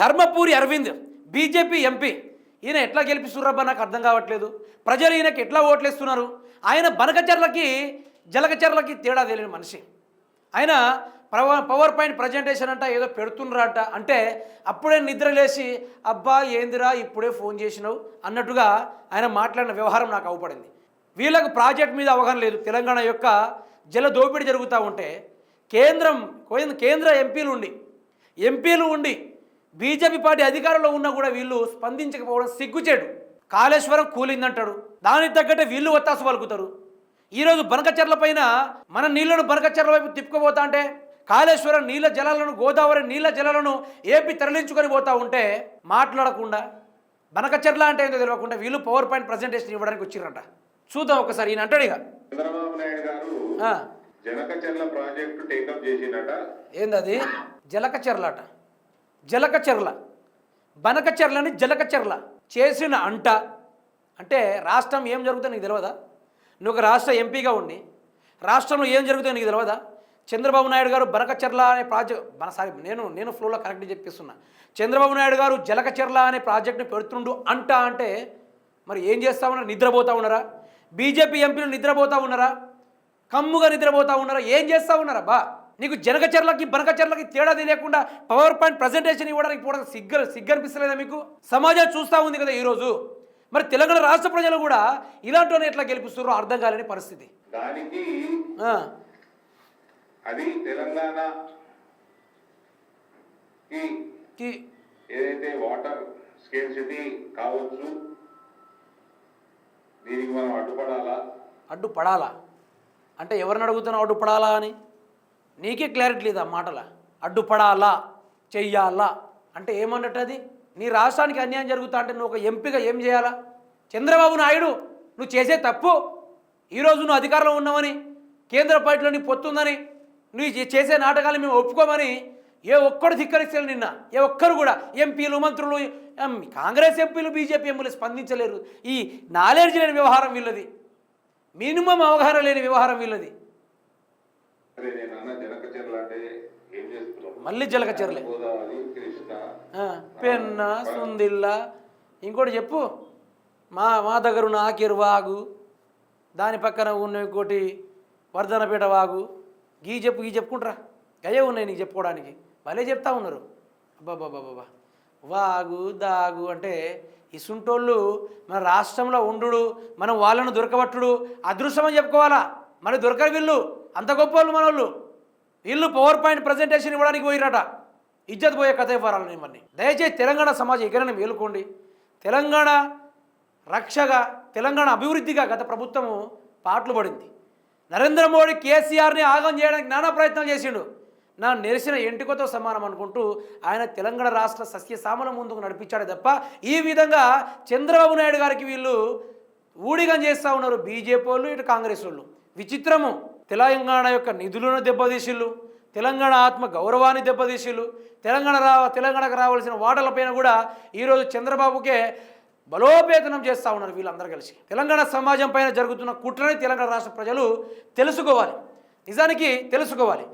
Dharmapuri Arvind BJP MP. ఈయన ఎట్లా గెలిపిస్తున్నారబ్బా నాకు అర్థం కావట్లేదు. ప్రజలు ఈయనకి ఎట్లా ఓట్లేస్తున్నారు? ఆయన బనకచర్లకి జలకచర్లకి తేడా తెలియని మనిషి. ఆయన పవర్ పవర్ పాయింట్ ప్రజెంటేషన్ అంట ఏదో పెడుతున్నారట అంటే అప్పుడే నిద్ర లేచి అబ్బా ఏందిరా ఇప్పుడే ఫోన్ చేసినావు? అన్నట్టుగా ఆయన మాట్లాడిన వ్యవహారం నాకు అవపడింది. వీళ్ళకు ప్రాజెక్ట్ మీద అవగాహన లేదు. తెలంగాణ యొక్క జల దోపిడీ జరుగుతూ ఉంటే కేంద్రం కేంద్ర ఎంపీలు ఉండి ఎంపీలు ఉండి బీజేపీ పార్టీ అధికారంలో ఉన్నా కూడా వీళ్ళు స్పందించకపోవడం సిగ్గుచేటు. కాళేశ్వరం కూలిందంటాడు. దానికి తగ్గట్టే వీళ్ళు ఒత్తాసు పలుకుతారు. ఈరోజు బనకచెర్ల పైన మన నీళ్ళను బనకచెర్ల వైపు తిప్పుకోబోతా అంటే కాళేశ్వరం నీళ్ళ జలాలను గోదావరి నీళ్ళ జలాలను ఏపీ తరలించుకొని పోతా ఉంటే మాట్లాడకుండా బనకచెర్ల అంటే ఏంటో తెలియకుండా వీళ్ళు పవర్ పాయింట్ ప్రజెంటేషన్ ఇవ్వడానికి వచ్చిరంట చూద్దాం ఒకసారి ఈయన అంటాడు ఇక. చంద్రబాబు నాయుడు గారు ఆ, జనకచర్ల ప్రాజెక్టు టేకప్ చేసిండట. ఏందది? జలకచెర్ల అట జలకచెర్ల. బనకచెర్లని జలకచెర్ల చేసిన అంట. అంటే రాష్ట్రం ఏం జరుగుతుందో నీకు తెలియదా నువ్వు రాష్ట్ర ఎంపీగా ఉండి రాష్ట్రంలో ఏం జరుగుతుందో నీకు తెలియదా చంద్రబాబు నాయుడు గారు బనకచెర్ల అనే ప్రాజెక్ట్ మన సారీ నేను నేను ఫ్లోలో కరెక్ట్ చెప్పిస్తున్నా. చంద్రబాబు నాయుడు గారు జలకచెర్ల అనే ప్రాజెక్ట్ని పెడుతుండు అంట అంటే మరి ఏం చేస్తా ఉన్నారు? నిద్రపోతా ఉన్నారా? బీజేపీ ఎంపీలు నిద్రపోతా ఉన్నారా? కమ్ముగా నిద్రపోతా ఉన్నారా? ఏం చేస్తా ఉన్నారా? బా. నీకు జనకచర్లకి బనకచర్లకి తేడా తెలియకుండా పవర్ పాయింట్ ప్రజెంటేషన్ ఇవ్వడానికి కూడా సిగ్గు సిగ్గు అనిపిస్తలేదా మీకు? సమాజం చూస్తూ ఉంది కదా ఈరోజు. మరి తెలంగాణ రాష్ట్ర ప్రజలు కూడా ఇలాంటి ఎట్లా గెలిపిస్తున్నారో అర్థం కాలేని పరిస్థితి. దానికి అది తెలంగాణ ఏదైతే వాటర్ స్కేర్సిటీ కావచ్చు దీనికి మనం అడ్డుపడాలా? అడ్డు పడాలా అంటే ఎవరిని అడుగుతున్నావు అడ్డు పడాలా అని? నీకే క్లారిటీ లేదు ఆ మాటల. అడ్డుపడాలా చెయ్యాలా అంటే ఏమన్నట్టు అది? నీ రాష్ట్రానికి అన్యాయం జరుగుతా అంటే నువ్వు ఒక ఎంపీగా ఏం చేయాలా? చంద్రబాబు నాయుడు నువ్వు చేసే తప్పు. ఈరోజు నువ్వు అధికారంలో ఉన్నావని కేంద్ర పార్టీలో నీ పొత్తుందని నువ్వు చే- చేసే నాటకాలు మేము ఒప్పుకోమని ఏ ఒక్కడు ధిక్కరిస్తారు నిన్న. ఏ ఒక్కరు కూడా. ఎంపీలు మంత్రులు కాంగ్రెస్ ఎంపీలు బీజేపీ ఎంపీలు స్పందించలేరు. ఈ నాలెడ్జ్ లేని వ్యవహారం వీళ్ళది. మినిమం అవగాహన లేని వ్యవహారం వీళ్ళది అరే నేను అన్న జనకచర్ల అంటే ఏం చేస్తున్నాం మళ్ళీ కృష్ణ. ఆ, పెన్న సుందిల్ల. ఇంకోటి చెప్పు. మా మా దగ్గర ఉన్న ఆకిర్ వాగు. దాని పక్కన ఉన్న ఇంకోటి వర్ధనపేట వాగు. గీ చెప్పు గీ చెప్పుకుంటారా. గయే ఉన్నాయి నీకు చెప్పుకోవడానికి. భలే చెప్తా ఉన్నారు. అబ్బాబాబాబా వాగు దాగు అంటే ఇసుంటోళ్ళు మన రాష్ట్రంలో ఉండు మనం వాళ్ళను దొరకబట్టుడు అదృష్టమని చెప్పుకోవాలా? మరి దొరకరు వీళ్ళు. అంత గొప్ప వాళ్ళు మన వాళ్ళు వీళ్ళు పవర్ పాయింట్ ప్రజెంటేషన్ ఇవ్వడానికి పోయిరట ఇజ్జత్ పోయే కథ ఇవ్వాలని మరి దయచేసి తెలంగాణ సమాజం ఎగరని మేలుకోండి. తెలంగాణ రక్షగా తెలంగాణ అభివృద్ధిగా గత ప్రభుత్వము పాటలు పడింది. నరేంద్ర మోడీ కేసీఆర్ని ఆగం చేయడానికి నానా ప్రయత్నాలు చేసిండు. నా నెరిసిన ఎంటికతో సమానం అనుకుంటూ ఆయన తెలంగాణ రాష్ట్ర సస్యశామల ముందుకు నడిపించాడే తప్ప ఈ విధంగా చంద్రబాబు నాయుడు గారికి వీళ్ళు ఊడిగం చేస్తూ ఉన్నారు బీజేపీ వాళ్ళు ఇటు కాంగ్రెస్ వాళ్ళు. విచిత్రము. తెలంగాణ యొక్క నిధులను దెబ్బతీసిళ్ళు తెలంగాణ ఆత్మ గౌరవాన్ని దెబ్బతీసిళ్ళు తెలంగాణ రా తెలంగాణకు రావాల్సిన వాటలపైన కూడా ఈరోజు చంద్రబాబుకే బలోపేతనం చేస్తూ ఉన్నారు వీళ్ళందరూ కలిసి. తెలంగాణ సమాజం పైన జరుగుతున్న కుట్రని తెలంగాణ రాష్ట్ర ప్రజలు తెలుసుకోవాలి. నిజానికి తెలుసుకోవాలి.